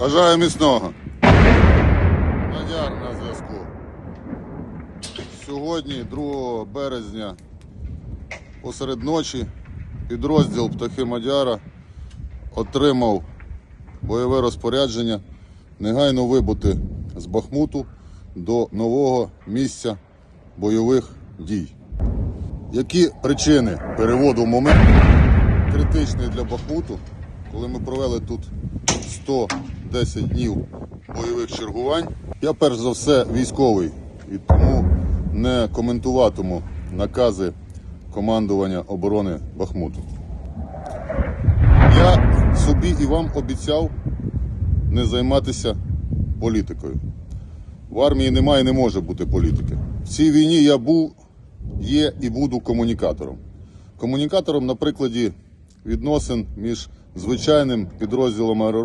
Бажаю міцного. Мадяр на зв'язку. Сьогодні, 2 березня, посеред ночі, підрозділ Птахи Мадяра отримав бойове розпорядження негайно вибути з Бахмуту до нового місця бойових дій. Які причини переводу в момент критичний для Бахмуту, коли ми провели тут 110 днів бойових чергувань? Я перш за все військовий і тому не коментуватиму накази командування оборони Бахмуту. Я собі і вам обіцяв не займатися політикою. В армії немає і не може бути політики. В цій війні я був, є і буду комунікатором. Комунікатором на прикладі відносин між звичайним підрозділом РРО